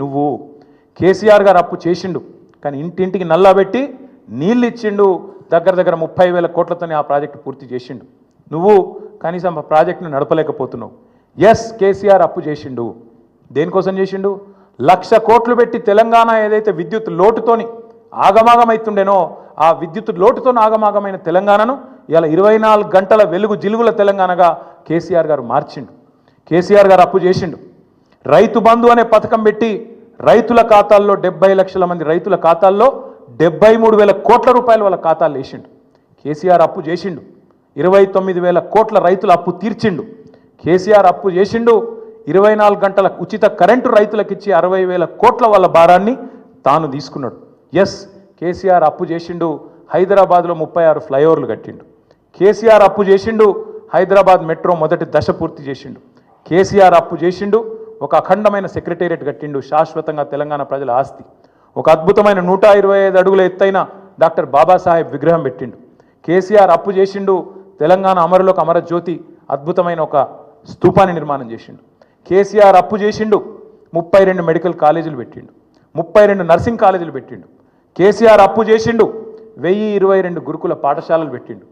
నువ్వు. కేసీఆర్ గారు అప్పు చేసిండు కానీ ఇంటింటికి నల్లబెట్టి నీళ్ళు ఇచ్చిండు దగ్గర దగ్గర ముప్పై వేల కోట్లతోనే ఆ ప్రాజెక్టు పూర్తి చేసిండు. నువ్వు కనీసం ఆ ప్రాజెక్టును నడపలేకపోతున్నావు. ఎస్ కేసీఆర్ అప్పు చేసిండు. దేనికోసం చేసిండు? లక్ష కోట్లు పెట్టి తెలంగాణ ఏదైతే విద్యుత్ లోటుతోని ఆగమాగమైతుండేనో ఆ విద్యుత్ లోటుతో ఆగమాగమైన తెలంగాణను ఇలా ఇరవై నాలుగు గంటల వెలుగు జిలుగుల తెలంగాణగా కేసీఆర్ గారు మార్చిండు. కేసీఆర్ గారు అప్పు చేసిండు. రైతు బంధు అనే పథకం పెట్టి రైతుల ఖాతాల్లో డెబ్బై లక్షల మంది రైతుల ఖాతాల్లో డెబ్బై మూడు వేల కోట్ల రూపాయలు వాళ్ళ ఖాతాలు వేసిండు. కేసీఆర్ అప్పు చేసిండు. ఇరవై తొమ్మిది వేల కోట్ల రైతుల అప్పు తీర్చిండు. కేసీఆర్ అప్పు చేసిండు. ఇరవై నాలుగు గంటల ఉచిత కరెంటు రైతులకు ఇచ్చి అరవై వేల కోట్ల వాళ్ళ భారాన్ని తాను తీసుకున్నాడు. ఎస్ కేసీఆర్ అప్పు చేసిండు. హైదరాబాద్లో ముప్పై ఆరు ఫ్లైఓవర్లు కట్టిండు. కేసీఆర్ అప్పు చేసిండు. హైదరాబాద్ మెట్రో మొదటి దశ పూర్తి చేసిండు. కేసీఆర్ అప్పు చేసిండు. ఒక అఖండమైన సెక్రటేరియట్ కట్టిండు శాశ్వతంగా తెలంగాణ ప్రజల ఆస్తి. ఒక అద్భుతమైన నూట ఇరవై ఐదు అడుగుల ఎత్తైన డాక్టర్ బాబాసాహెబ్ విగ్రహం పెట్టిండు. కేసీఆర్ అప్పు చేసిండు తెలంగాణ అమరులకు అమరజ్యోతి అద్భుతమైన ఒక స్తూపాన్ని నిర్మాణం చేసిండు. కేసీఆర్ అప్పు చేసిండు ముప్పై రెండు మెడికల్ కాలేజీలు పెట్టిండు. ముప్పై రెండు నర్సింగ్ కాలేజీలు పెట్టిండు. కేసీఆర్ అప్పు చేసిండు వెయ్యి ఇరవై రెండు గురుకుల పాఠశాలలు పెట్టిండు.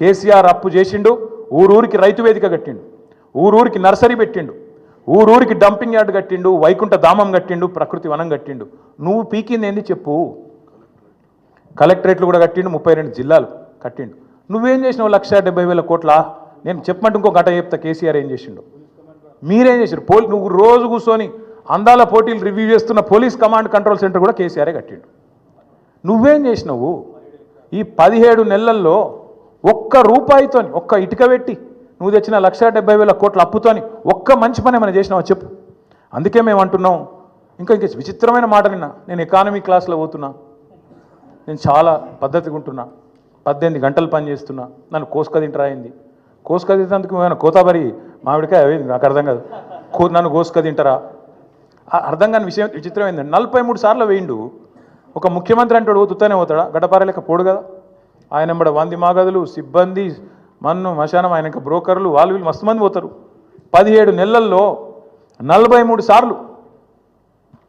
కేసీఆర్ అప్పు చేసిండు ఊరూరికి రైతు వేదిక కట్టిండు. ఊరూరికి నర్సరీ పెట్టిండు. ఊరూరికి డంపింగ్ యార్డ్ కట్టిండు వైకుంఠ ధామం కట్టిండు ప్రకృతి వనం కట్టిండు. నువ్వు పీకింది ఏంది చెప్పు. కలెక్టరేట్లు కూడా కట్టిండు ముప్పై రెండు జిల్లాలు కట్టిండు. నువ్వేం చేసినావు లక్ష డెబ్బై వేల కోట్ల? నేను చెప్పమంటే ఇంకో గట చెప్తా కేసీఆర్ ఏం చేసిండు. మీరేం చేశారు పోలీ నువ్వు రోజు కూర్చొని అందాల పోటీలు రివ్యూ చేస్తున్న పోలీస్ కమాండ్ కంట్రోల్ సెంటర్ కూడా కేసీఆరే కట్టిండు. నువ్వేం చేసినావు? ఈ పదిహేడు నెలల్లో ఒక్క రూపాయితో ఒక్క ఇటుక పెట్టి నువ్వు తెచ్చిన లక్ష డెబ్బై వేల కోట్ల అప్పుతోని ఒక్క మంచి పని ఏమైనా చేసినావా చెప్పు. అందుకే మేము అంటున్నాం. ఇంకా ఇంకా విచిత్రమైన మాట నిన్న. నేను ఎకానమీ క్లాస్లో పోతున్నా. నేను చాలా పద్ధతిగా ఉంటున్నా. పద్దెనిమిది గంటలు పని చేస్తున్నా. నన్ను కోసుక తింటరా అయింది కోసుక తింటేందుకు ఏమైనా కోతాబరి మామిడికాయ అవి నాకు అర్థం కాదు. కో నన్ను కోసుక తింటారా ఆ- అర్థం కాని విషయం విచిత్రం ఏంటంటే నలభై మూడు సార్లు వేయిండు. ఒక ముఖ్యమంత్రి అంటాడు పోతుతానే పోతాడా? గడపారలేక పోడు కదా. ఆయన ఎంబడ వంది మాగదులు సిబ్బంది మన్ను మశానం ఆయన బ్రోకర్లు వాళ్ళు వీళ్ళు మస్తు మంది పోతారు. పదిహేడు నెలల్లో నలభై మూడు సార్లు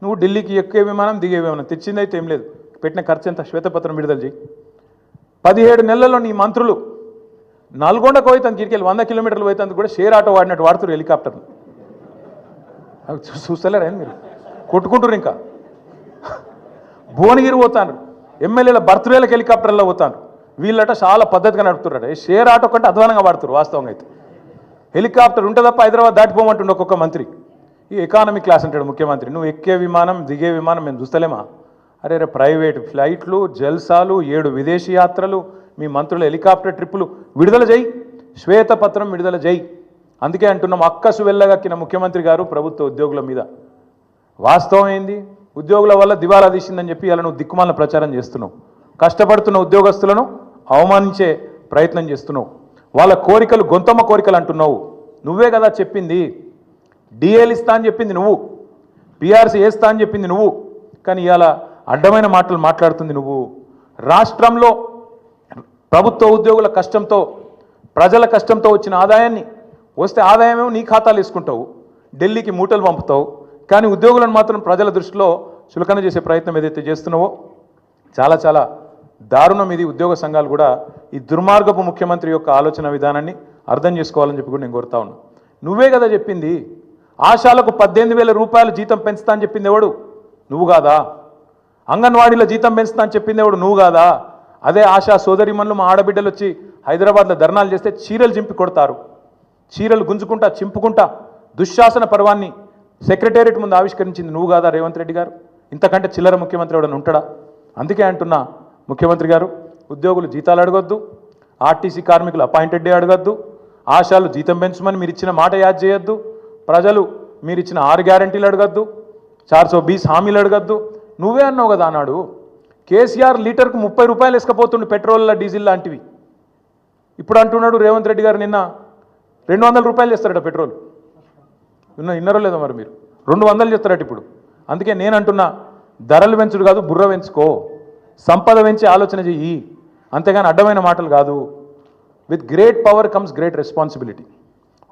నువ్వు ఢిల్లీకి ఎక్కువ విమానం దిగే విమానం. తెచ్చిందైతే ఏం లేదు. పెట్టిన ఖర్చు ఎంత? శ్వేతపత్రం విడుదల చేయి. పదిహేడు నెలల్లో నీ మంత్రులు నల్గొండకు పోయితే గిరికెళ్ళి వంద కిలోమీటర్లు పోయితే కూడా షేర్ ఆటో వాడినట్టు వాడుతారు హెలికాప్టర్లు. అవి చూస్తలేరా మీరు? కొట్టుకుంటారు ఇంకా. భువనగిరి పోతాను ఎమ్మెల్యేల బర్త్డేలకు హెలికాప్టర్లో పోతాను వీళ్ళట చాలా పద్ధతిగా నడుపుతున్నారు షేర్ ఆటో కంటే అధ్వానంగా వాడుతారు వాస్తవంగా అయితే. హెలికాప్టర్ ఉంటే తప్ప హైదరాబాద్ దాటిపోమంటుండే ఒక్కొక్క మంత్రి. ఈ ఎకానమీ క్లాస్ అంటాడు ముఖ్యమంత్రి. నువ్వు ఎక్కే విమానం దిగే విమానం మేము చూస్తలేమా? అరే రే ప్రైవేట్ ఫ్లైట్లు జల్సాలు ఏడు విదేశీ యాత్రలు మీ మంత్రుల హెలికాప్టర్ ట్రిప్పులు విడుదల చేయి శ్వేతపత్రం విడుదల చేయి అందుకే అంటున్నాం అక్కసు వెళ్ళగక్కిన ముఖ్యమంత్రి గారు ప్రభుత్వ ఉద్యోగుల మీద. వాస్తవం ఏంది? ఉద్యోగుల వల్ల దివాలా తీసిందని చెప్పి ఇలా నువ్వు దిక్కుమాల ప్రచారం చేస్తున్నావు. కష్టపడుతున్న ఉద్యోగస్తులను అవమానించే ప్రయత్నం చేస్తున్నావు. వాళ్ళ కోరికలు గొంతమ్మ కోరికలు అంటున్నావు. నువ్వే కదా చెప్పింది. డిఏలు ఇస్తా అని చెప్పింది నువ్వు. పిఆర్సీ వేస్తా అని చెప్పింది నువ్వు. కానీ ఇవాళ అడ్డమైన మాటలు మాట్లాడుతుంది నువ్వు. రాష్ట్రంలో ప్రభుత్వ ఉద్యోగుల కష్టంతో ప్రజల కష్టంతో వచ్చిన ఆదాయాన్ని వస్తే ఆదాయమేమో నీ ఖాతాలు వేసుకుంటావు. ఢిల్లీకి మూటలు పంపుతావు. కానీ ఉద్యోగులను మాత్రం ప్రజల దృష్టిలో చులకన చేసే ప్రయత్నం ఏదైతే చేస్తున్నావో చాలా చాలా దారుణం ఇది. ఉద్యోగ సంఘాలు కూడా ఈ దుర్మార్గపు ముఖ్యమంత్రి యొక్క ఆలోచన విధానాన్ని అర్థం చేసుకోవాలని చెప్పి కూడా నేను కోరుతా ఉన్నా. నువ్వే కదా చెప్పింది ఆశాలకు పద్దెనిమిది వేల రూపాయలు జీతం పెంచుతా అని చెప్పింది ఎవడు? నువ్వు కాదా? అంగన్వాడీలో జీతం పెంచుతా అని చెప్పింది ఎవడు? నువ్వు కాదా? అదే ఆశా సోదరిమన్లు మా ఆడబిడ్డలు వచ్చి హైదరాబాద్లో ధర్నాలు చేస్తే చీరలు చింపి కొడతారు. చీరలు గుంజుకుంటా చింపుకుంటా దుశ్శాసన పర్వాన్ని సెక్రటేరియట్ ముందు ఆవిష్కరించింది నువ్వు కాదా రేవంత్ రెడ్డి గారు? ఇంతకంటే చిల్లర ముఖ్యమంత్రి ఎవడని ఉంటాడా? అందుకే అంటున్నా ముఖ్యమంత్రి గారు ఉద్యోగులు జీతాలు అడగొద్దు ఆర్టీసీ కార్మికులు అపాయింటెడ్ డే అడగొద్దు ఆశాలు జీతం పెంచమని మీరు ఇచ్చిన మాట యాద్ చేయొద్దు ప్రజలు మీరు ఇచ్చిన ఆరు గ్యారంటీలు అడగద్దు చార్ సో బీస్ హామీలు అడగద్దు. నువ్వే అన్నావు కదా అన్నాడు. కేసీఆర్ లీటర్కు ముప్పై రూపాయలు ఇసుకపోతుండు పెట్రోల్ డీజిల్ లాంటివి. ఇప్పుడు అంటున్నాడు రేవంత్ రెడ్డి గారు నిన్న రెండు వందల రూపాయలు చేస్తారట పెట్రోల్. నిన్న ఇన్నరో లేదో మరి మీరు? రెండు వందలు చేస్తారట ఇప్పుడు. అందుకే నేను అంటున్నా ధరలు పెంచుడు కాదు బుర్ర పెంచుకో. సంపద పెంచి ఆలోచన చెయ్యి. అంతేగాని అడ్డమైన మాటలు కాదు. With great power comes great responsibility